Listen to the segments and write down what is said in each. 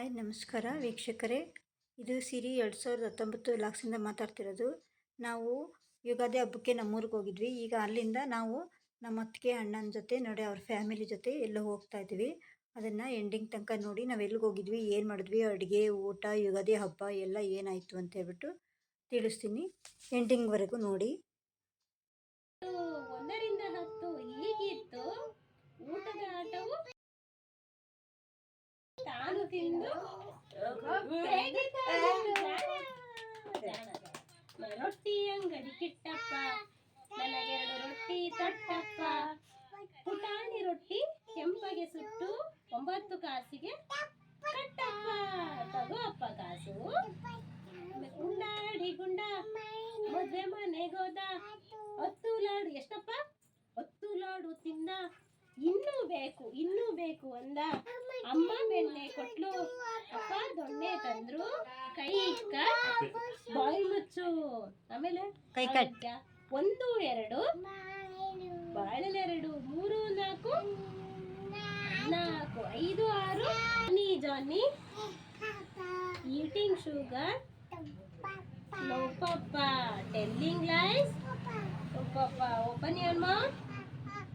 Hi, ನಮಸ್ಕಾರ ವೀಕ್ಷಕರೇ. ಇದು ಸಿರಿ ಎರಡು ಸಾವಿರದ ಹತ್ತೊಂಬತ್ತು ಲಾಕ್ಸಿಂದ ಮಾತಾಡ್ತಿರೋದು. ನಾವು ಯುಗಾದಿ ಹಬ್ಬಕ್ಕೆ ನಮ್ಮೂರಿಗೆ ಹೋಗಿದ್ವಿ. ಈಗ ಅಲ್ಲಿಂದ ನಾವು ನಮ್ಮ ಅತ್ತಿಗೆ, ಅಣ್ಣನ ಜೊತೆ, ನೋಡಿ ಅವ್ರ ಫ್ಯಾಮಿಲಿ ಜೊತೆ ಎಲ್ಲೋ ಹೋಗ್ತಾ ಇದ್ವಿ. ಅದನ್ನು ಎಂಡಿಂಗ್ ತನಕ ನೋಡಿ ನಾವು ಎಲ್ಲಿಗೆ ಹೋಗಿದ್ವಿ, ಏನು ಮಾಡಿದ್ವಿ, ಅಡುಗೆ, ಊಟ, ಯುಗಾದಿ ಹಬ್ಬ ಎಲ್ಲ ಏನಾಯಿತು ಅಂತ ಹೇಳ್ಬಿಟ್ಟು ತಿಳಿಸ್ತೀನಿ. ಎಂಡಿಂಗ್ವರೆಗೂ ನೋಡಿ. ತಿಂದು. ರೊಟ್ಟಿ ಅಂಗಡಿ ಕಿಟ್ಟಪ್ಪ ನನಗೆರಡು ರೊಟ್ಟಿ ತಟ್ಟಪ್ಪ. ಪುಟಾಣಿ ರೊಟ್ಟಿ ಕೆಂಪಗೆ ಸುಟ್ಟು ಒಂಬತ್ತು ಕಾಸಿಗೆ ಕಟ್ಟಪ್ಪ. ತಗೋಪ್ಪ ಕಾಸು. ಗುಂಡಾಡಿ ಗುಂಡ, ಮದುವೆ ಮನೆಗೋದ ಬೇಕು ಇನ್ನೂ ಬೇಕು ಅಂದ. ಅಮ್ಮ ಬೆಣ್ಣೆ ಕೊಟ್ಲು ಅಪ್ಪ ದೊಣ್ಣೆ ತಂದ್ರು ಕೈ ಕಟ್ ಬಾಯಿ ಮುಚ್ಚು. ಆಮೇಲೆ ಕೈ ಕಟ್. ಒಂದು ಎರಡು ಬಾಳೆಲೆರಡು ಮೂರು ನಾಲ್ಕು ನಾಲ್ಕು ಐದು ಆರು Johnny Johnny. Eating sugar papa. Telling lies no papa open mouth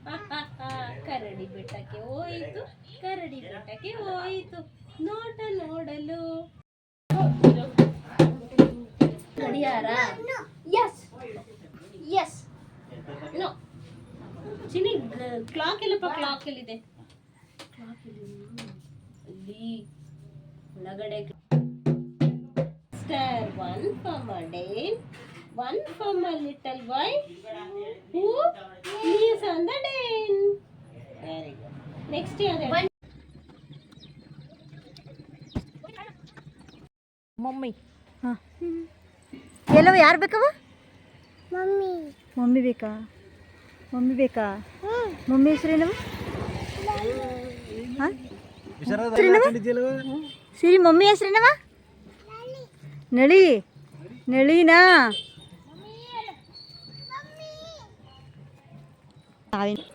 ಕರಡಿ ಬೆಟ್ಟಕ್ಕೆ ಹೋಯಿತು, ಕರಡಿ ಬೆಟ್ಟಕ್ಕೆ ಹೋಯಿತು. ನೋಟ ನೋಡಲು. ಗಡಿಯಾರ. ಎಸ್ ಎಸ್ ನೋ ಚಿನಿ ಕ್ಲಾಕ್ ಇಲ್ಲಪ್ಪ ಕ್ಲಾಕ್ ಎಲ್ಲಿದೆ? ಕ್ಲಾಕ್ ಒಳಗಡೆ. Star one for one from a little boy who lives on the den. Very good. Next year. Mummy. ಹಾಂ. ಎಲ್ಲವ ಯಾರು ಬೇಕವ? ಮಮ್ಮಿ. ಮಮ್ಮಿ ಬೇಕಾ? ಮಮ್ಮಿ ಬೇಕಾ? ಮಮ್ಮಿ ಹೆಸರೇನವ? ಹಾಂ? ಸಿರಿ ಮಮ್ಮಿ ಹೆಸರೇನವ? ನಳಿ. ನಳಿನಾ? علينا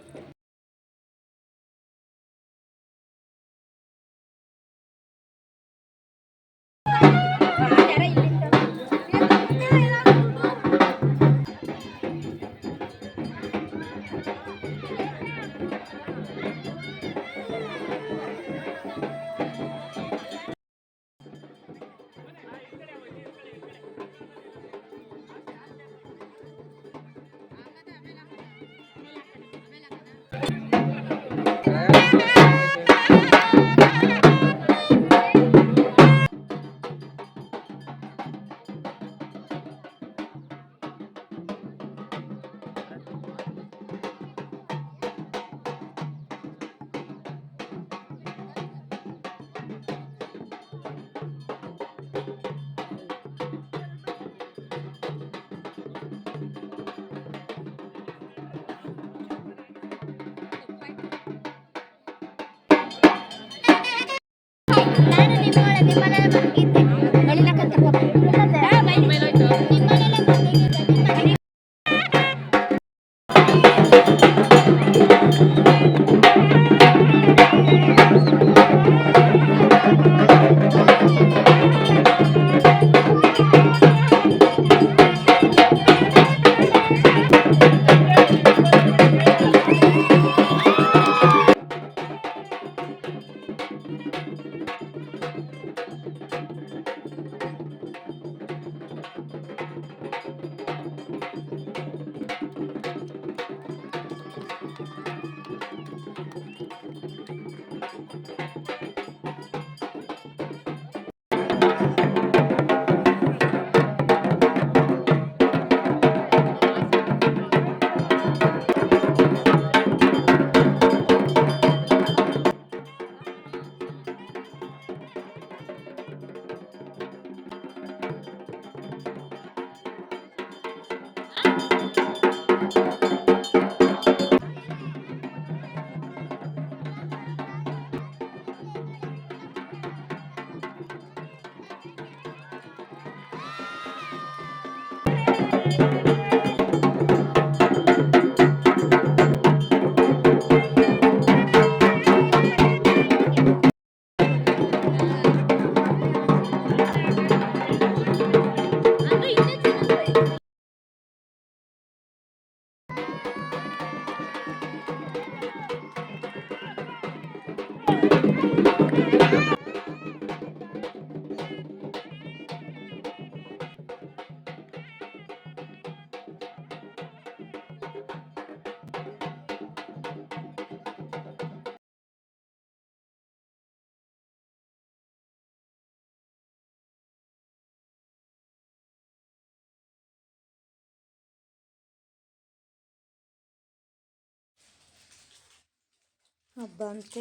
ಹಬ್ಬ ಅಂತ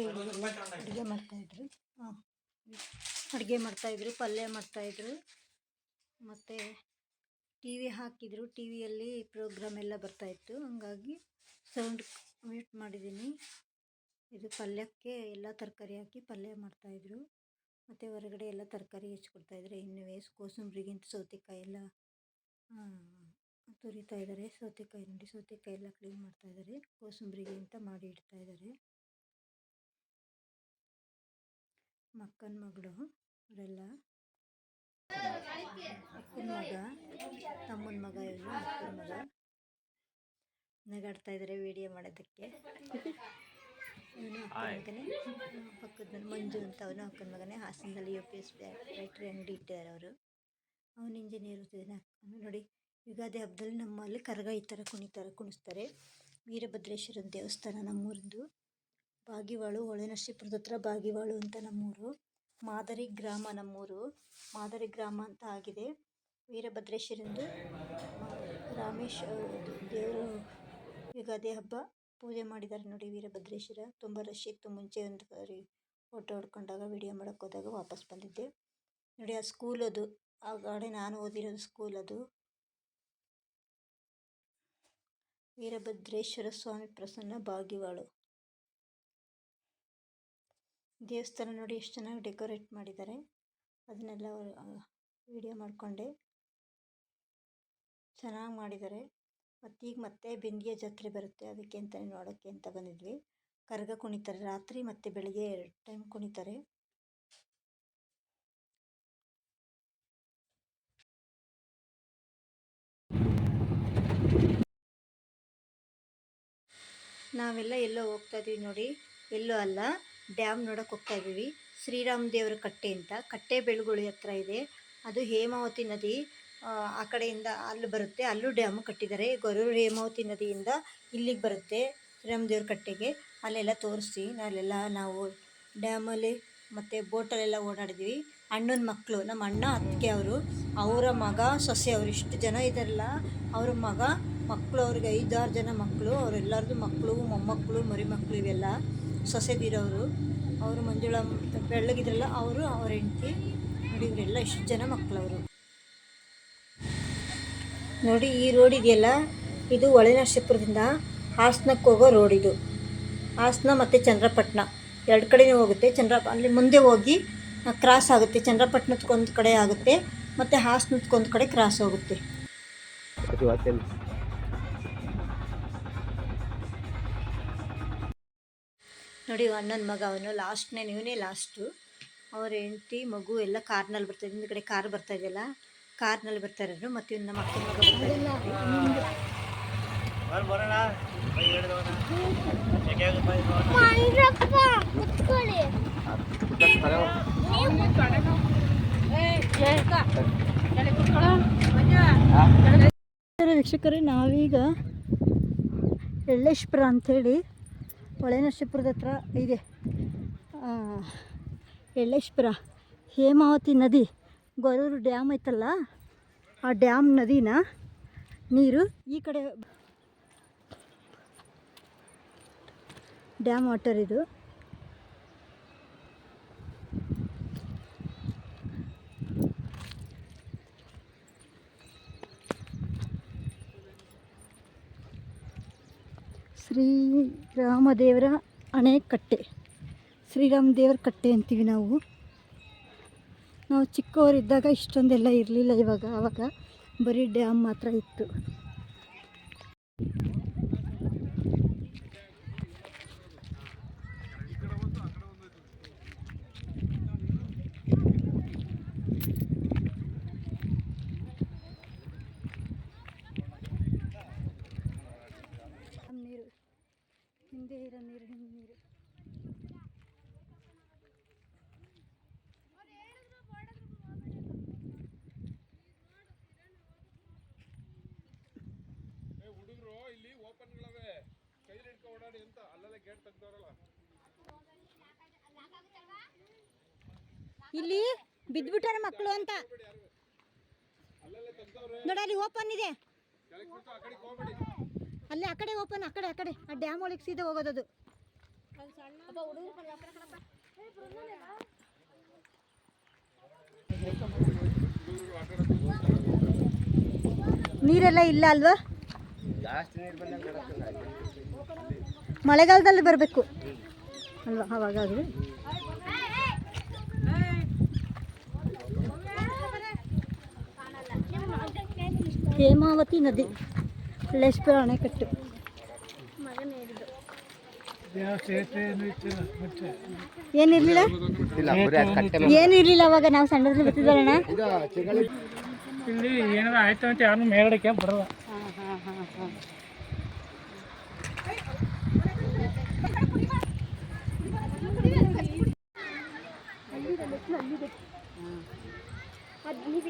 ಅಡುಗೆ ಮಾಡ್ತಾಯಿದ್ರು ಹಾಂ. ಅಡುಗೆ ಮಾಡ್ತಾಯಿದ್ರು ಪಲ್ಯ ಮಾಡ್ತಾಯಿದ್ರು ಮತ್ತು ಟಿ ವಿ ಹಾಕಿದ್ರು. ಟಿ ವಿಯಲ್ಲಿ ಪ್ರೋಗ್ರಾಮ್ ಎಲ್ಲ ಬರ್ತಾಯಿತ್ತು ಹಂಗಾಗಿ ಸೌಂಡ್ ಮ್ಯೂಟ್ ಮಾಡಿದ್ದೀನಿ. ಇದು ಪಲ್ಯಕ್ಕೆ ಎಲ್ಲ ತರಕಾರಿ ಹಾಕಿ ಪಲ್ಯ ಮಾಡ್ತಾಯಿದ್ರು ಮತ್ತು ಹೊರಗಡೆ ಎಲ್ಲ ತರಕಾರಿ ಹೆಚ್ಚಿಕೊಡ್ತಾಯಿದ್ರು ಇನ್ನು ವೇಸ್ಟ್ ಕೋಸಂಬರಿಗಿಂತ ಸೌತೆಕಾಯಿ ಎಲ್ಲ ತುರಿತಾ ಇದ್ದಾರೆ ಸೌತೆಕಾಯಿ ನೋಡಿ, ಸೌತೆಕಾಯಿ ಎಲ್ಲ ಕ್ಲೀನ್ ಮಾಡ್ತಾ ಇದ್ದಾರೆ ಕೋಸಂಬರಿಗೆ ಅಂತ ಮಾಡಿ ಇಡ್ತಾ ಮಕ್ಕನ ಮಗಳು ಅವರೆಲ್ಲ ಅಕ್ಕನ ಮಗ ತಮ್ಮನ ಮಗ ಇವರು ಅಕ್ಕನ ಮಗ. ನಗಾಡ್ತಾ ಇದ್ದಾರೆ ವಿಡಿಯೋ ಮಾಡೋದಕ್ಕೆ. ಇವನು ಅಕ್ಕನ ಮಗನೇ. ಪಕ್ಕದ ಮಂಜು ಅಂತ ಅವನು ಅಕ್ಕನ ಮಗನೇ. ಹಾಸನದಲ್ಲಿ ಯು ಪಿ ಎಸ್ ಬ್ಯಾಟ್ರಿ ಅಂಗಡಿ ಇಟ್ಟಿದ್ದಾರೆ ಅವರು. ಅವನು ಇಂಜಿನಿಯರ್ ಓದಿದ್ದಾನೆ ಅಕ್ಕನ ನೋಡಿ ಯುಗಾದಿ ಹಬ್ಬದಲ್ಲಿ ನಮ್ಮಲ್ಲಿ ಕರಗ ಈ ಥರ ಕುಣಿತಾರೆ ಕುಣಿಸ್ತಾರೆ. ವೀರಭದ್ರೇಶ್ವರನ ದೇವಸ್ಥಾನ ನಮ್ಮೂರಿಂದು ಬಾಗಿವಾಳು ಹೊಳೆನರಸೀಪುರದ ಹತ್ರ ಬಾಗಿವಾಳು ಅಂತ ನಮ್ಮೂರು. ಮಾದರಿ ಗ್ರಾಮ ನಮ್ಮೂರು. ಮಾದರಿ ಗ್ರಾಮ ಅಂತ ಆಗಿದೆ. ವೀರಭದ್ರೇಶ್ವರಂದು ರಾಮೇಶ್ ದೇವರು ಯುಗಾದಿ ಹಬ್ಬ ಪೂಜೆ ಮಾಡಿದ್ದಾರೆ ನೋಡಿ ವೀರಭದ್ರೇಶ್ವರ. ತುಂಬ ರಶ್ ಇತ್ತು. ಮುಂಚೆ ಒಂದು ಬಾರಿ ಫೋಟೋ ಹೊಡ್ಕೊಂಡಾಗ ವಿಡಿಯೋ ಮಾಡೋಕ್ಕೆ ಹೋದಾಗ ವಾಪಸ್ ಬಂದಿದ್ದೆ. ನೋಡಿ, ಆ ಸ್ಕೂಲ್ ಅದು. ಆ ಗಾಡಿ ನಾನು ಓದಿರೋದು ಸ್ಕೂಲ್ ಅದು. ವೀರಭದ್ರೇಶ್ವರ ಸ್ವಾಮಿ ಪ್ರಸನ್ನ ಬಾಗಿವಾಳು. ದೇವಸ್ಥಾನ ನೋಡಿ ಎಷ್ಟು ಚೆನ್ನಾಗಿ ಡೆಕೋರೇಟ್ ಮಾಡಿದ್ದಾರೆ. ಅದನ್ನೆಲ್ಲ ವಿಡಿಯೋ ಮಾಡಿಕೊಂಡೆ. ಚೆನ್ನಾಗಿ ಮಾಡಿದ್ದಾರೆ. ಮತ್ತೀಗ ಮತ್ತೆ ಬಿಂದಿಗೆ ಜಾತ್ರೆ ಬರುತ್ತೆ. ಅದಕ್ಕೆ ಅಂತಲೇ ನೋಡೋಕ್ಕೆ ಅಂತ ಬಂದಿದ್ವಿ. ಕರಗ ಕುಣಿತಾರೆ. ರಾತ್ರಿ ಮತ್ತು ಬೆಳಗ್ಗೆ ಎರಡು ಟೈಮ್ ಕುಣಿತಾರೆ. ನಾವೆಲ್ಲ ಎಲ್ಲೋ ಹೋಗ್ತಾ ಇದೀವಿ ನೋಡಿ. ಎಲ್ಲೋ ಅಲ್ಲ. ಡ್ಯಾಮ್ ನೋಡೋಕೆ ಹೋಗ್ತಾ ಇದ್ದೀವಿ. ಶ್ರೀರಾಮ ದೇವರ ಕಟ್ಟೆ ಅಂತ. ಕಟ್ಟೆ ಬೆಳಗುಳಿ ಹತ್ರ ಇದೆ. ಅದು ಹೇಮಾವತಿ ನದಿ ಆ, ಕಡೆಯಿಂದ ಅಲ್ಲಿ ಬರುತ್ತೆ. ಅಲ್ಲೂ ಡ್ಯಾಮ್ ಕಟ್ಟಿದ್ದಾರೆ. ಗೊರೂರು ಹೇಮಾವತಿ ನದಿಯಿಂದ ಇಲ್ಲಿಗೆ ಬರುತ್ತೆ ಶ್ರೀರಾಮ ದೇವ್ರ ಕಟ್ಟೆಗೆ. ಅಲ್ಲೆಲ್ಲ ತೋರಿಸಿ ಅಲ್ಲೆಲ್ಲ ನಾವು ಡ್ಯಾಮಲ್ಲಿ ಮತ್ತು ಬೋಟಲ್ಲೆಲ್ಲ ಓಡಾಡಿದ್ವಿ ಅಣ್ಣನ ಮಕ್ಕಳು ನಮ್ಮ ಅಣ್ಣ ಅತ್ತಿಗೆ ಅವರು ಅವರ ಮಗ ಸೊಸೆ ಅವರು ಇಷ್ಟು ಜನ ಇದ್ದಾರಲ್ಲ ಅವ್ರ ಮಗ ಮಕ್ಕಳು ಅವ್ರಿಗೆ ಐದಾರು ಜನ ಮಕ್ಕಳು ಅವರೆಲ್ಲರದು ಮಕ್ಕಳು ಮೊಮ್ಮಕ್ಕಳು ಮರಿ ಮಕ್ಕಳು ಇವೆಲ್ಲ. ಸೊಸೆದಿರೋರು ಅವರು ಮಂಜುಳ ಬೆಳ್ಳಗಿದ್ರಲ್ಲ, ಅವರು ಅವ್ರ ಹೆಂಡತಿ. ನೋಡಿ, ಇವರೆಲ್ಲ ಇಷ್ಟು ಜನ ಮಕ್ಕಳವರು. ನೋಡಿ, ಈ ರೋಡ್ ಇದೆಯಲ್ಲ? ಇದು ಹೊಳೆನರಸೀಪುರದಿಂದ ಹಾಸನಕ್ಕೆ ಹೋಗೋ ರೋಡ್ ಇದು. ಹಾಸನ ಮತ್ತು ಚಂದ್ರಪಟ್ಟಣ ಎರಡು ಕಡೆನೂ ಹೋಗುತ್ತೆ. ಚಂದ್ರ, ಅಲ್ಲಿ ಮುಂದೆ ಹೋಗಿ ಕ್ರಾಸ್ ಆಗುತ್ತೆ. ಚಂದ್ರಪಟ್ಟಣದಕ್ಕೊಂದು ಕಡೆ ಆಗುತ್ತೆ, ಮತ್ತು ಹಾಸನದಕ್ಕೊಂದು ಕಡೆ ಕ್ರಾಸ್ ಹೋಗುತ್ತೆ. ನೋಡಿ ಅಣ್ಣನ ಮಗ ಅವನು ಲಾಸ್ಟ್ನೇ ಇವನೇ ಲಾಸ್ಟು. ಅವ್ರ ಹೆಂಡತಿ ಮಗು ಎಲ್ಲ ಕಾರ್ನಲ್ಲಿ ಬರ್ತಾ ಹಿಂದ್ಗಡೆ ಕಾರ್ ಬರ್ತಾ ಇದೆಯಲ್ಲ ಕಾರ್ನಲ್ಲಿ ಬರ್ತಾ ಇರೋರು ಮತ್ತೆ ಇವ್ನು ನಮ್ಮ ಅಕ್ಕನ ಮಗ ವೀಕ್ಷಕರೇ ನಾವೀಗ ಎಳ್ಳೇಶ್ವರ ಅಂಥೇಳಿ ಹೊಳೆನರಸೀಪುರದ ಹತ್ರ ಇದೆ. ಎಳ್ಳೇಶ್ವರ ಹೇಮಾವತಿ ನದಿ, ಗೊರೂರು ಡ್ಯಾಮ್ ಐತಲ್ಲ? ಆ ಡ್ಯಾಮ್ ನದಿನ ನೀರು ಈ ಕಡೆ ಡ್ಯಾಮ್ ವಾಟರ್ ಇದು. ಶ್ರೀರಾಮದೇವರ ಅಣೆಕಟ್ಟೆ. ಶ್ರೀರಾಮ ದೇವರ ಕಟ್ಟೆ ಅಂತೀವಿ ನಾವು. ನಾವು ಚಿಕ್ಕವರಿದ್ದಾಗ ಇಷ್ಟೊಂದೆಲ್ಲ ಇರಲಿಲ್ಲ ಇವಾಗ, ಆವಾಗ ಬರೀ ಡ್ಯಾಮ್ ಮಾತ್ರ ಇತ್ತು ಡ್ಯಾಮ್ ನೀರು ಹಿಂದೆ ಇರೋ ನೀರು ಹಿಂದೆ ನೀರು ಹುಡುಗರು ಇಲ್ಲಿ ಓಪನ್ಗಳವೆ ಕೈಲಿ ಹಿಡ್ಕೊ ಓಡಾಡಿ ಅಂತ ಅಲ್ಲೆಲ್ಲ ಗೇಟ್ ತೆಗ್ದವ್ರಲ್ಲ ಇಲ್ಲಿ ಬಿದ್ದುಬಿಟ್ಟಾರ ಮಕ್ಕಳು ಅಂತ. ನೋಡ ನೋಡಿ ಅಲ್ಲಿ ಓಪನ್ ಇದೆ. ಅಲ್ಲಿ ಆ ಕಡೆ ಓಪನ್ ಆ ಕಡೆ ಆ ಕಡೆ. ಆ ಡ್ಯಾಮ್ ಒಳಗೆ ಸೀದಾ ಹೋಗೋದದು. ನೀರೆಲ್ಲ ಇಲ್ಲ ಅಲ್ವಾ? ಮಳೆಗಾಲದಲ್ಲಿ ಬರಬೇಕು. ಅಲ್ವಾ? ಅವಾಗಾಗಲಿ ಹೇಮಾವತಿ ನದಿ. ಹಳ್ಳೇಶ್ವರ ಅಣೆಕಟ್ಟು ಏನಿರ್ಲಿಲ್ಲ? ಏನಿರ್ಲಿಲ್ಲ ಅವಾಗ? ನಾವು ಸಣ್ಣದ್ರಲ್ಲಿ ಬರ್ತಿದ್ದಲ್ಲಣ್ಣ ಇಲ್ಲಿ ಏನಾರ ಆಯ್ತು ಅಂತ ಯಾರು ಮೇಲಡಕ್ಕೆ ಬರಲ್ಲ.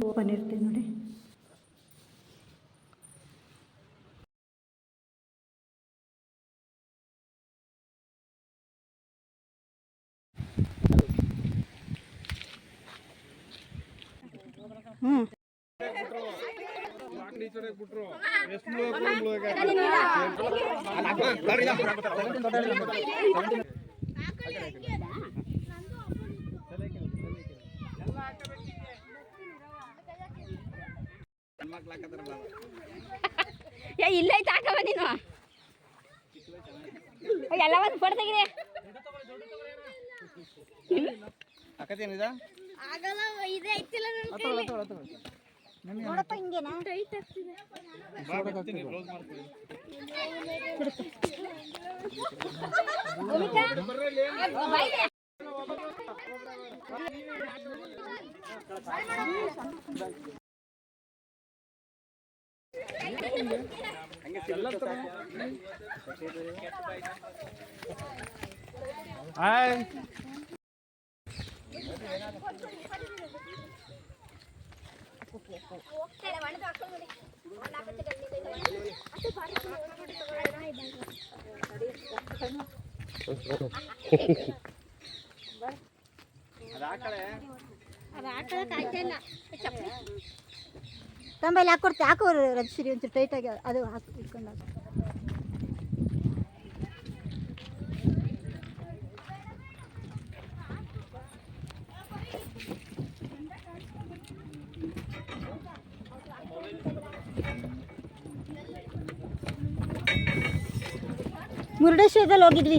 ಓಪನ್ ಇರ್ತೀನಿ ನೋಡಿ. ಹ್ಞೂ ಬಿಟ್ರು ಏ ಇಲ್ಲೈತೆ ಹಾಕವ ನೀನು. ಎಲ್ಲ ಒಂದು ಫೋಟೋ ತೆಗಿದೆ ಅಕ್ಕದೇನಿದ ಆಗಲ್ಲ ಇದೆ ಐತಿಲ್ಲ ನೋಡಪ್ಪ ಹಿಂಗೇನಾ? ಹಾಯ್ ಅದ ಆ ಕಡೆ ಕಾಯ್ತಾ ಇಲ್ಲ ಚಪ್ಪಲಿ ತಂಬಲ್ಲಿ ಹಾಕೊಡ್ತೆ ಹಾಕೋ ರಜಿಸ್ಟ್ರಿ ಒಂಚೂರು ಟೈಟಾಗಿ ಅದು ಹಾಕಿ ಇಟ್ಕೊಂಡು ಹಾಕು. ಮುರುಡೇಶ್ವರದಲ್ಲಿ ಹೋಗಿದ್ವಿ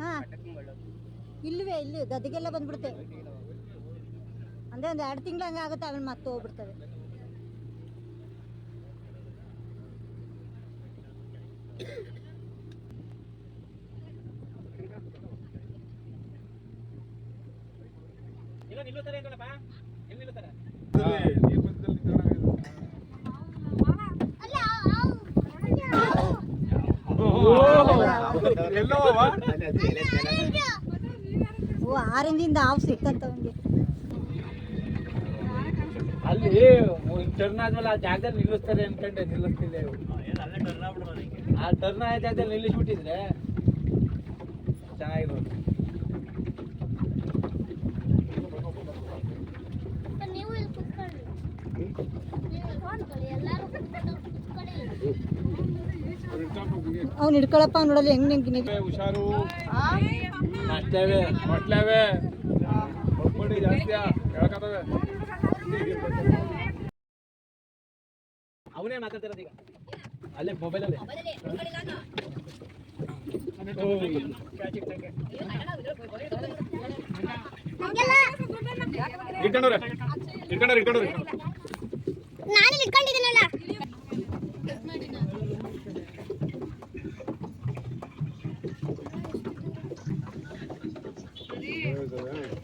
ಹಾ. ಇಲ್ಲವೇ ಇಲ್ಲಿ ಗದ್ದೆಗೆಲ್ಲ ಬಂದ್ಬಿಡುತ್ತೆ. ಅಂದ್ರೆ ಒಂದು ಎರಡು ತಿಂಗಳು ಹಂಗೆ ಆಗುತ್ತೆ ಆಮೇಲೆ ಮತ್ತೆ ಹೋಗ್ಬಿಡ್ತವೆ ನೀರ್ ಮಧ್ಯದಲ್ಲಿ ನಿಂತ್ಕೊಂಡಾಗ ಇದು. ಎಲ್ಲವವ? ಅಲ್ಲಿ ಅದು ಎಲೆ ತೇಲ. ಓ ಆರಿಂದಿಂದ ಸಿಕ್ತಂತ ಅವನಿಗೆ. ಅಲ್ಲಿ ಟರ್ನ್ ಆದ್ಮೇಲೆ ಆ ಜಾಗದಲ್ಲಿ ನಿಲ್ಲಿಸ್ತಾರೆ ಅನ್ಕೊಂಡೆ ನಿಲ್ಲಿಸ್ತಿಲ್ಲ. ಆ ಟರ್ನ್ ಆದ ಜಾಗದಲ್ಲಿ ನಿಲ್ಲಿಸ್ಬಿಟ್ಟಿದ್ರೆ ಚೆನ್ನಾಗಿರೋದು ನೀವು ಇಲ್ಲಿ ಕುತ್ಕೊಳ್ಳಿ ನೀವು ಇಲ್ಲಿ ಕುತ್ಕೊಳ್ಳಿ ಎಲ್ಲರೂ ಕುತ್ಕೊಳ್ಳಿ ಅವ್ರು ಇಟ್ಟಾಪ ಹಿಂಗೆ. ಅವ್ನು ಹಿಡ್ಕೊಳಪ್ಪ ನೋಡಲ್ಲ ಹೆಂಗ್ ಹೆಂಗ್ ನಿಂಗೆ ಹುಷಾರು. ಅಷ್ಟೇವೆ ಮೊಟ್ಲವೆ. ಹೊಡ್ಬೇಡಿ ಜಾಸ್ತಿಯಾ ಹೇಳ್ಕತ್ತವೆ ಅವನೇ ಮಾತಾಡ್ತಿರೋದು ಈಗ. ಅಲ್ಲೇ ಮೊಬೈಲಲ್ಲೇ. ಇಟ್ಕೊಂಡವ್ರೆ ಇಟ್ಕೊಂಡವ್ರೆ ಇಟ್ಕೊಂಡವ್ರೆ ನಾನು ಇಟ್ಕೊಂಡಿದ್ದೀನಲ್ಲ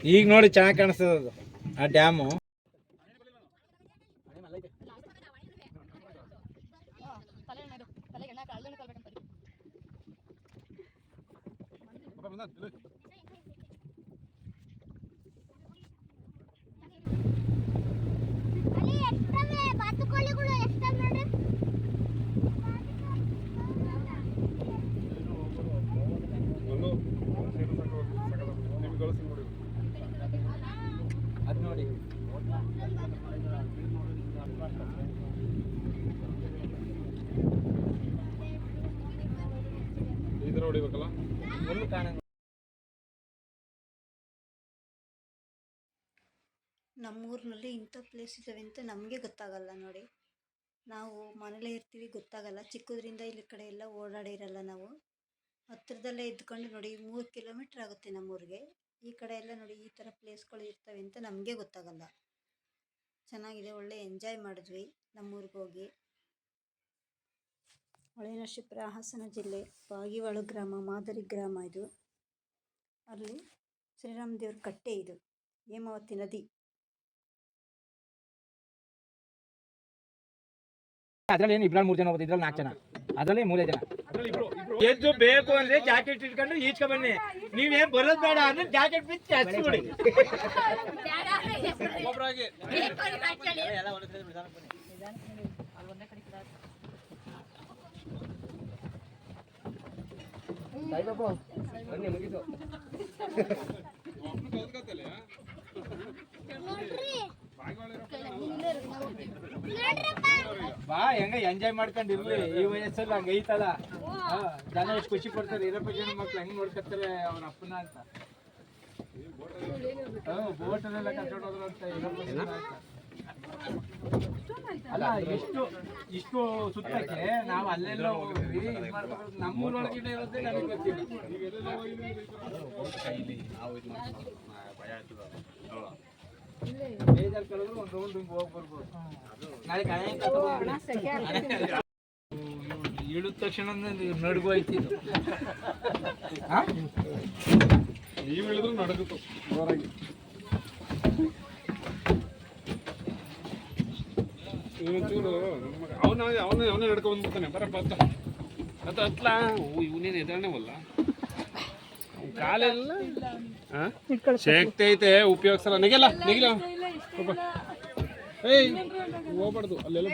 ಈಗ ನೋಡಿ ಚೆನ್ನಾಗಿ ಕಾಣಿಸ್ತದ ಅದು ಆ ಡ್ಯಾಮು ಅಲ್ಲಿ ಎಷ್ಟವೆ ಬಾತುಕೋಳಿಗಳು ಎಷ್ಟವೆ ನೋಡ್ರಿ ಒಂದು ಸೇರು ಸಾಕು, ಸಾಕಾಗುತ್ತೆ. ನಿಮ್ಗೆ ಕಳ್ಸಿ ನೋಡಿ ಅದು ನೋಡಿ ಈ ಥರ ಹೊಡಿಬೇಕಲ್ಲ ಒಂದು ಕಾಣ ನಮ್ಮೂರಿನಲ್ಲಿ ಇಂಥ ಪ್ಲೇಸ್ ಇದ್ದಾವೆ ಅಂತ ನಮಗೆ ಗೊತ್ತಾಗಲ್ಲ ನೋಡಿ. ನಾವು ಮನೇಲೇ ಇರ್ತೀವಿ, ಗೊತ್ತಾಗಲ್ಲ. ಚಿಕ್ಕದ್ರಿಂದ ಇಲ್ಲಿ ಕಡೆ ಎಲ್ಲ ಓಡಾಡಿರಲ್ಲ ನಾವು. ಹತ್ತಿರದಲ್ಲೇ ಇದ್ಕೊಂಡು ನೋಡಿ, ಮೂರು ಕಿಲೋಮೀಟ್ರ್ ಆಗುತ್ತೆ ನಮ್ಮೂರಿಗೆ. ಈ ಕಡೆ ಎಲ್ಲ ನೋಡಿ, ಈ ಥರ ಪ್ಲೇಸ್ಗಳು ಇರ್ತವೆ ಅಂತ ನಮಗೆ ಗೊತ್ತಾಗಲ್ಲ. ಚೆನ್ನಾಗಿದೆ, ಒಳ್ಳೆ ಎಂಜಾಯ್ ಮಾಡಿದ್ವಿ ನಮ್ಮೂರಿಗೆ ಹೋಗಿ. ಹೊಳೆನರಸೀಪುರ ಹಾಸನ ಜಿಲ್ಲೆ ಬಾಗಿವಾಳು ಗ್ರಾಮ ಮಾದರಿ ಗ್ರಾಮ ಇದು. ಅಲ್ಲಿ ಶ್ರೀರಾಮ ದೇವ್ರ ಕಟ್ಟೆ ಇದು ಹೇಮಾವತಿ ನದಿ. ಅದರಲ್ಲಿ ಏನು ಇಬ್ಬರಲ್ಲಿ ಮೂರು ಜನ ಹೋಗ್ಬೋದು ಇದ್ರಲ್ಲಿ ನಾಲ್ಕು ಜನ. ಅದರಲ್ಲಿ ಮೂರೇ ಜನ. ಅದ್ರಲ್ಲಿ ಇಬ್ರು ಇಬ್ರು ಎದ್ದು ಬೇಕು ಅಂದ್ರೆ ಜಾಕೆಟ್ ಇಟ್ಕೊಂಡು ಈಚ್ಕೊ ಬನ್ನಿ. ನೀವೇನ್ ಬರೋದ್ ಬೇಡ ಅಂದ್ರೆ ಜಾಕೆಟ್ ಬಿಚ್ಚಿ ಹಚ್ಬಿಡಿ ಒಬ್ಬರಾಗಿ ಬನ್ನಿ ಬಾ, ಹೆಂಗ ಎಂಜಾಯ್ ಮಾಡ್ಕೊಂಡು ಈ ವಯಸ್ಸಲ್ಲಿ ಹಂಗ ಐತಲ್ಲ. ಜನ ಎಷ್ಟು ಖುಷಿ ಪಡ್ತಾರೆ. ಇರಪ್ಪ ಜನ ಮಕ್ಳು ಹೆಂಗ್ ನೋಡ್ಕೊತಾರೆ ಅವ್ರ ಅಪ್ಪನ ಅಂತ. ಬೋಟಲ್ಲೆಲ್ಲ ಕರ್ಕೊಂಡು ಹೋದ್ರು ಅಂತ ಇರಪ್ಪ ಜನ ಅಂತ. ಅಲ್ಲ ಇಷ್ಟು ಇಷ್ಟು ಸುತ್ತಕ್ಕೆ ನಾವು ಅಲ್ಲೆಲ್ಲ ಹೋಗಿದ್ವಿ ನಮ್ಮೂರೊಳಗಿನ ಇರೋದೇ ನನಗೆ ಗೊತ್ತಿಲ್ಲ. ಬೇಜಾರು ಕಳೆದ್ರು ಒಂದು ರೌಂಡ್ ಹಿಂಗ್ ಹೋಗಿ ಬರ್ಬೋದು. ನಾಳೆ ಇಳಿದ ತಕ್ಷಣ ನಡುಗು ಹೋಯ್ತಿದ್ದು ನೀವು ಇಳಿದ್ರು ನಡುಗುತ್ತೆ ಜೋರಾಗಿ ಇವೊಂಚೂರು ಅವನ ಅವನ, ಅವನೇ ನಡ್ಕೊಂಡ್ ಬಂದ್ಬಿಡ್ತಾನೆ. ಬರಪ್ಪ ಹತ್ತ ಹತ್ತ ಹತ್ಲ. ಇವನೇನು ಎದರಣವಲ್ಲ ಕಾಲೆಲ್ಲ ಶಕ್ತಿ ಐತೆ, ಉಪಯೋಗಿಸಲ್ಲ. ನೆಗೆಲ್ಲ ನೆಗಿಲ. ಏಯ್, ಹೋಗ್ಬಾರ್ದು. ಅಲ್ಲೆಲ್ಲ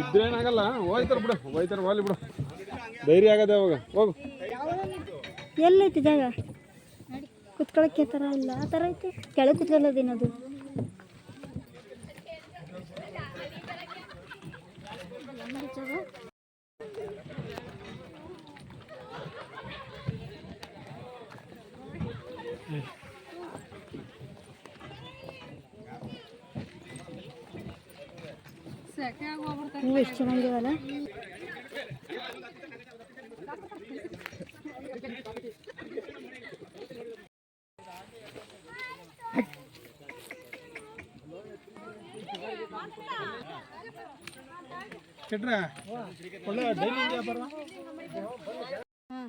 ಇದ್ರೇನಾಗಲ್ಲ ಹೋಯ್ತಾರ ಬಿಡು. ಹೋಯ್ತಾರ ಹೋಗ್ಲಿ ಬಿಡು. ಧೈರ್ಯ ಆಗದೆ ಅವಾಗ. ಹೋಗು. ಎಲ್ಲೈತಿ ಜಾಗ? ಕುತ್ಕೊಳಕ್ಕೆ ಥರ ಇಲ್ಲ. ಆ ಥರ ಐತೆ. ಕೆಳಗೆ ಕುತ್ಕೊಳ್ಳೋದೇನದು? ಎಷ್ಟು ವ್ಯಾಪಾರ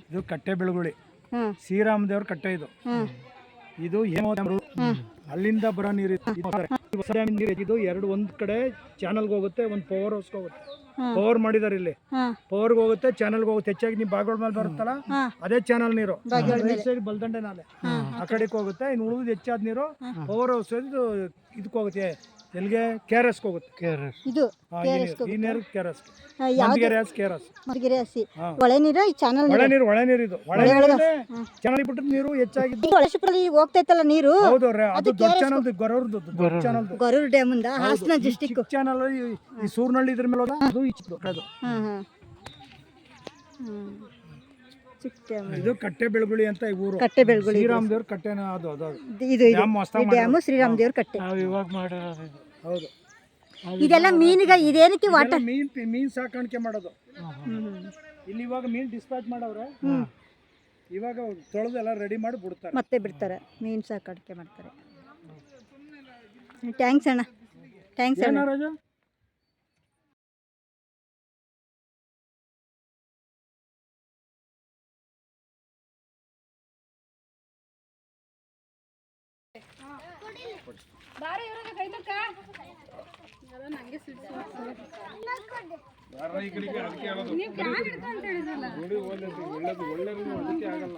ಇದು ಕಟ್ಟೆ ಬೆಳಗುಳಿ ಶ್ರೀರಾಮದೇವ್ರ ಶ್ರೀರಾಮ ದೇವ್ರ ಕಟ್ಟೆ ಇದು. ಇದು ಏನು ಅಲ್ಲಿಂದ ಬರೋ ನೀರು ಹೊಸ ನೀರು ಎರಡು ಒಂದ್ ಕಡೆ ಚಾನಲ್ಗೆ ಹೋಗುತ್ತೆ ಒಂದು ಪವರ್ ಹೌಸ್ ಹೋಗುತ್ತೆ. ಪವರ್ ಮಾಡಿದಾರೆ ಇಲ್ಲಿ. ಪವರ್ ಪವರ್ಗೆ ಹೋಗುತ್ತೆ ಚಾನಲ್ಗೆ ಹೋಗುತ್ತೆ. ಹೆಚ್ಚಾಗಿ ನೀವು ಬಾಗೋಳ್ ಮೇಲೆ ಬರುತ್ತಲ್ಲ ಅದೇ ಚಾನಲ್ ನೀರು. ರೈಟ್ ಸೈಡ್ ಬಲ್ದಂಡೆ ನಾಲೆ ಆ ಕಡೆಗೆ ಹೋಗುತ್ತೆ ಇನ್ನು ಉಳಿದು ಹೆಚ್ಚಾದ ನೀರು ಪವರ್ ಹೌಸ್ ಇದು ಇದಕ್ಕೆ ಹೋಗುತ್ತೆ. ಎಲ್ಲಿಗೆ ಕೆ ಆರ್ ಎಸ್ಗೆ ಹೋಗುತ್ತೆ ಕೆ ಆರ್ ಎಸ್ ಇದು ಈ ನೀರು ಕೆ ಆರ್ ಎಸ್ ಯಾವ್ದು? Mandigere K R S Madhugiri ಹಸಿ ಒಳೆ ನೀರು ಈ ಚಾನಲ್ ಒಳೆ ನೀರು ನೀರು ಒಳೆ ನೀರು ಇದು ಒಳೆ ನೀರು ನೀರು ಹೆಚ್ಚಾಗಿದ್ದು ಈಗ ಒಳಶಿಪುರಲ್ಲಿ ಈಗ ಹೋಗ್ತೈತಲ್ಲ ನೀರು? ಹೌದು ಅವ್ರೆ, ಅದು ದೊಡ್ಡ ಚಾನಲ್ ಗೊರವ್ರದ್ದು ದೊಡ್ಡ ಚಾನಲ್ ಗೊರೂರು. ಡ್ಯಾಮಿಂದ ಹಾಸನ ಡಿಸ್ಟಿಕ್ ಚಾನಲ್ ಈ ಸೂರ್ನಳ್ಳಿ ಇದ್ರ ಮೇಲೆ ಹೋದ ಅದು ಈ ಚಿಕ್ಕದು ಅದು. ಹಾಂ ಹಾಂ. ಚಿಕ್ಕ ಡ್ಯಾಮ್ ಇದು. ಕಟ್ಟೆ ಬೆಳಗುಳಿ ಅಂತ ಈ ಊರು. ಕಟ್ಟೆ ಬೆಳಗುಳಿ ಶ್ರೀರಾಮ್ ದೇವ್ರ ಕಟ್ಟೆನ ಅದು. ಇದು ಇದು. ಡ್ಯಾಮ್ ಹೊಸ್ದಾಗ್ ಈ ಡ್ಯಾಮು ಶ್ರೀರಾಮ್ ದೇವ್ರ ಕಟ್ಟೆ. ಇವಾಗ ಮಾಡಿರೋದು ಇದು. ಹೌದು. ಇದೆಲ್ಲ ಮೀನಿಗೆ ಇದೇನಕ್ಕೆ ಇದೆಲ್ಲ ವಾಟರ್ ಮೀನ್ ಮೀನ್ ಸಾಕಾಣಿಕೆ ಮಾಡೋದು. ಹ್ಞೂ ಇಲ್ಲಿ ಇವಾಗ ಮೀನ್ ಡಿಸ್ಪ್ಯಾಚ್ ಮಾಡವ್ರೆ. ಇವಾಗ ತೊಳೆದು ಎಲ್ಲ ರೆಡಿ ಮಾಡಿ ಬಿಡ್ತಾರೆ. ಮತ್ತೆ ಬಿಡ್ತಾರೆ. ಮೀನು ಸಾಕಾಣಿಕೆ ಮಾಡ್ತಾರೆ. ಥ್ಯಾಂಕ್ಸ್ ಅಣ್ಣ. ಥ್ಯಾಂಕ್ಸ್ ಅಣ್ಣ. ಏನ ರಾಜ? ಯಾರ ಈ ಕಡೆಗೆ ಅದಕ್ಕೆ ಹೇಳೋದು ನೋಡಿ ಒಳ್ಳೇದು ಒಳ್ಳೇದು ಒಳ್ಳೇದು ಅದಕ್ಕೆ ಆಗಲ್ಲ.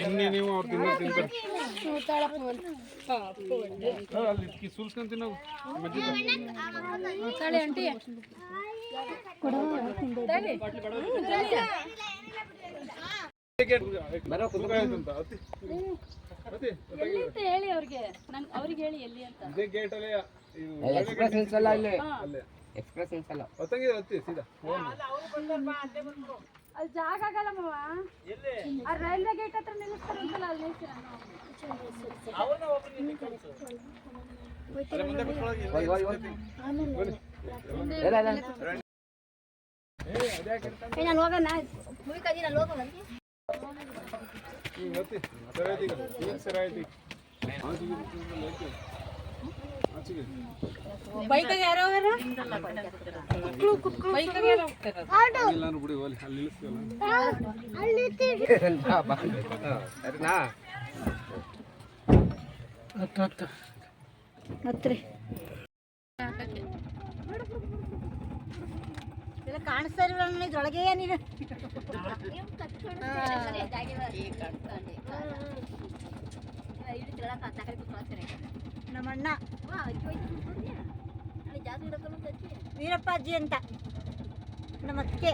ಎಣ್ಣೆ ನೀವು ಅವ್ರು ತಿನ್ನೋ ತಿಂತಾರೆ ಹಾ, ಅಲ್ಲಿ ಸುಲ್ಸ್ಕೊಂಡ್ ತಿನ್ನೋದು. ಮಜ್ಜಿಗೆ. ಬರೋ. ಹತ್ತಿ. ಹತ್ತಿ. ಹೇಳಿ ಅವ್ರಿಗೆ. ನಂಗೆ ಅವ್ರಿಗೆ ಹೇಳಿ ಎಲ್ಲಿ ಅಂತ. ಇದೇ ಗೇಟ್ ಅಲ್ಲೇ ಎಕ್ಸ್ಪ್ರೆಸ್ ನಿಲ್ಸಲ್ಲ ಇಲ್ಲಿ ಅಲ್ಲೇ ಎಕ್ಸ್ಪ್ರೆಸ್ ನಿಲ್ಸಲ್ಲ ಹೊತ್ತಂಗಿದೆ ಹತ್ತಿ ಸೀದಾ. ಅಲ್ಲಿ ಜಾಗ ಆಗಲ್ಲ ಮಾವ. ಆ ರೈಲ್ವೆ ಗೇಟ್ ಹತ್ರ ನಿಲ್ಲಿಸ್ತಾರೆ ಅಂತಲ್ಲ ಅಲ್ಲಿ ನಾನು ಹೋಗೋಣ. ನಾನು ಹೋಗೋಣ. ಎಲ್ಲಾನು ಬಿಡಿ ಹೋಗ್ಲಿ, ಅಲ್ಲಿ ನಿಲ್ಲಿಸ್ತೀವಲ್ಲ. ಕಾಣಿಸ್ತಾ ಇರಲ್ಲ ಇದ್ರೊಳಗೆ ನೀನು ನಮ್ಮ ಅಣ್ಣ ವೀರಪ್ಪಾಜಿ ಅಂತ. ನಮ್ಮ ಅತ್ತಿಗೆ.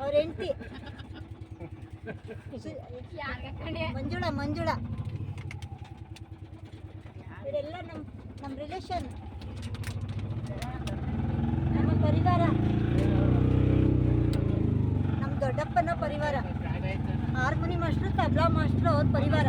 ಅವ್ರ ಹೆಂಡತಿ. ಮಂಜುಳ ಮಂಜುಳ. ಇವರೆಲ್ಲ ನಮ್ಮ ನಮ್ಮ ರಿಲೇಷನ್ આટલા મસ્ત રહો પરિવાર.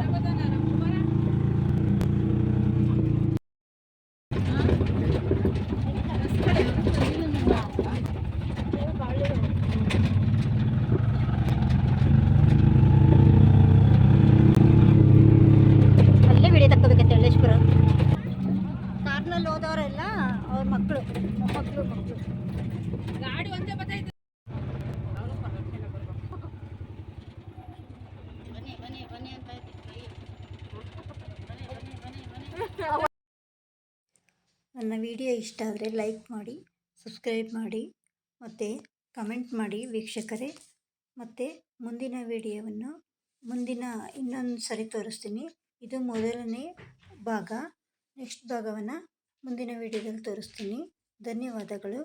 ನನ್ನ ವಿಡಿಯೋ ಇಷ್ಟ ಆದರೆ ಲೈಕ್ ಮಾಡಿ, ಸಬ್ಸ್ಕ್ರೈಬ್ ಮಾಡಿ ಮತ್ತು ಕಮೆಂಟ್ ಮಾಡಿ ವೀಕ್ಷಕರೇ. ಮತ್ತು ಮುಂದಿನ ವಿಡಿಯೋವನ್ನು, ಮುಂದಿನ ಇನ್ನೊಂದು ಸರಿ ತೋರಿಸ್ತೀನಿ. ಇದು ಮೊದಲನೇ ಭಾಗ. ನೆಕ್ಸ್ಟ್ ಭಾಗವನ್ನು ಮುಂದಿನ ವಿಡಿಯೋದಲ್ಲಿ ತೋರಿಸ್ತೀನಿ. ಧನ್ಯವಾದಗಳು.